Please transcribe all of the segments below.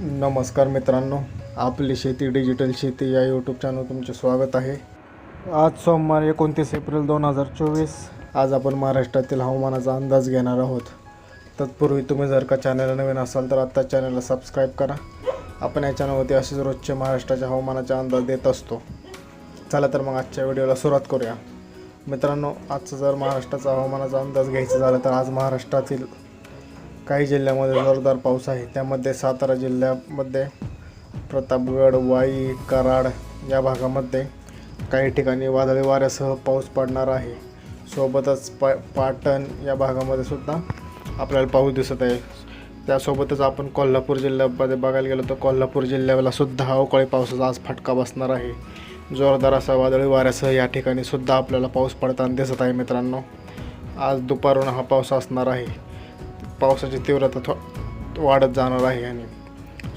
नमस्कार मित्रांनो आपली शेती डिजिटल शेती या यूट्यूब चॅनल तुमचे स्वागत आहे. आज सोमवार एकोणतीस एप्रिल दोन हजार चोवीस आज आपण महाराष्ट्रातील हवामानाचा अंदाज घेणार आहोत. तत्पूर्वी तुम्ही जर का चॅनलला नवीन असाल तर आत्ता चॅनलला सबस्क्राईब करा. आपण या चॅनलवरती असेच रोजचे महाराष्ट्राच्या हवामानाचा अंदाज देत असतो. चला तर मग आजच्या व्हिडिओला सुरुवात करूया. मित्रांनो आजचं जर महाराष्ट्राचा हवामानाचा अंदाज घ्यायचा झाला तर आज महाराष्ट्रातील काही जिल्ह्यामध्ये जोरदार पाऊस आहे. त्यामध्ये सातारा जिल्ह्यामध्ये प्रतापगड वाई कराड या भागामध्ये काही ठिकाणी वादळी वाऱ्यासह पाऊस पडणार आहे. सोबतच पा पाटण या भागामध्ये सुद्धा आपल्याला पाऊस दिसत आहे. त्यासोबतच आपण कोल्हापूर जिल्ह्यामध्ये बघायला गेलो तर कोल्हापूर जिल्ह्याला सुद्धा अवकाळी पावसाचा आज फटका बसणार आहे. जोरदार असा वादळी वाऱ्यासह या ठिकाणी सुद्धा आपल्याला पाऊस पडताना दिसत आहे मित्रांनो. आज दुपारून हा पाऊस असणार आहे. पावसाची तीव्रता थो वाढत जाणार आहे आणि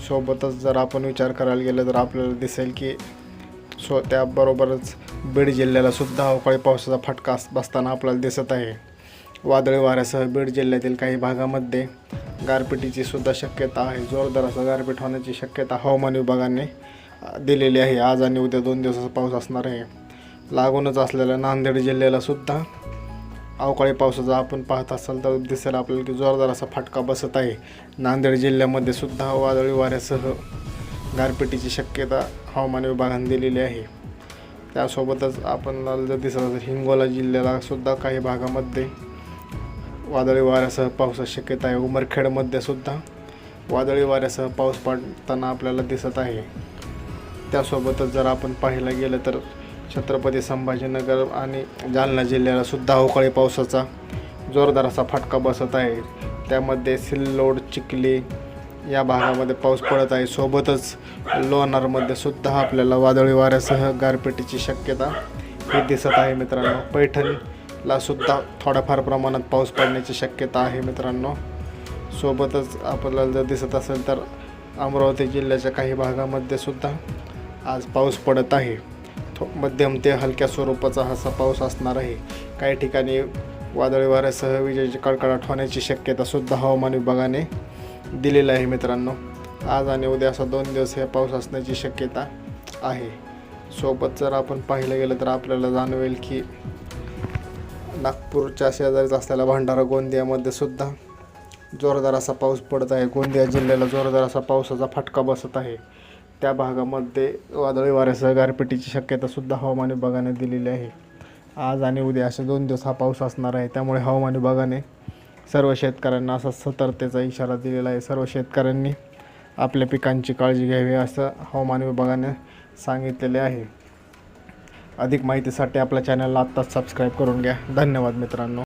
सोबतच जर आपण विचार करायला गेलं तर आपल्याला दिसेल की सो त्याबरोबरच बीड जिल्ह्याला सुद्धा अवकाळी पावसाचा फटका अस- बसताना आपल्याला दिसत आहे. वादळी वाऱ्यासह बीड जिल्ह्यातील काही भागामध्ये गारपिटीची सुद्धा शक्यता आहे. जोरदार असा गारपीट होण्याची शक्यता हवामान विभागाने दिलेली आहे. आज आणि उद्या दोन दिवसाचा पाऊस असणार आहे. लागूनच असलेल्या नांदेड जिल्ह्याला सुद्धा अवकाळी पावसाचा आपण पाहत असाल तर दिसेल आपल्याला की जोरदार असा फटका बसत आहे. नांदेड जिल्ह्यामध्ये सुद्धा वादळी वाऱ्यासह गारपिटीची शक्यता हवामान विभागाने दिलेली आहे. त्यासोबतच आपल्याला जर दिसत असेल हिंगोला जिल्ह्याला सुद्धा काही भागामध्ये वादळी वाऱ्यासह पावसाची शक्यता आहे. उमरखेडमध्ये सुद्धा वादळी वाऱ्यासह पाऊस पडताना आपल्याला दिसत आहे. त्यासोबतच जर आपण पाहायला गेलं तर छत्रपती संभाजीनगर आणि जालना जिल्ह्याला सुद्धा अवकाळी पावसाचा जोरदार असा फटका बसत आहे. त्यामध्ये सिल्लोड चिखली या भागामध्ये पाऊस पडत आहे. सोबतच लोणारमध्ये सुद्धा आपल्याला वादळी वाऱ्यासह गारपिटीची शक्यता ही दिसत आहे मित्रांनो. पैठणला सुद्धा थोड्याफार प्रमाणात पाऊस पडण्याची शक्यता आहे मित्रांनो. सोबतच आपल्याला जर दिसत असेल तर अमरावती जिल्ह्याच्या काही भागामध्ये सुद्धा आज पाऊस पडत आहे. थो मध्यम ते हलक्या स्वरूपाचा असा पाऊस असणार आहे. काही ठिकाणी वादळी वाऱ्यासह विजेची कडकडाट होण्याची शक्यतासुद्धा हवामान विभागाने दिलेली आहे मित्रांनो. आज आणि उद्या असा दोन दिवस हे पाऊस असण्याची शक्यता आहे. सोबत जर आपण पाहिलं गेलं तर आपल्याला जाणवेल की नागपूरच्या शेजारीच असलेल्या भंडारा गोंदियामध्ये सुद्धा जोरदार असा पाऊस पडत आहे. गोंदिया जिल्ह्याला जोरदार असा पावसाचा फटका बसत आहे. त्या भागामध्ये वादळी वाऱ्यासह गारपिटीची शक्यतासुद्धा हवामान विभागाने दिलेली आहे. आज आणि उद्या असे दोन दिवस हा पाऊस असणार आहे. त्यामुळे हवामान विभागाने सर्व शेतकऱ्यांना असा सतर्कतेचा इशारा दिलेला आहे. सर्व शेतकऱ्यांनी आपल्या पिकांची काळजी घ्यावी असं हवामान विभागाने सांगितलेले आहे. अधिक माहितीसाठी आपल्या चॅनलला आत्ताच सबस्क्राईब करून घ्या. धन्यवाद मित्रांनो.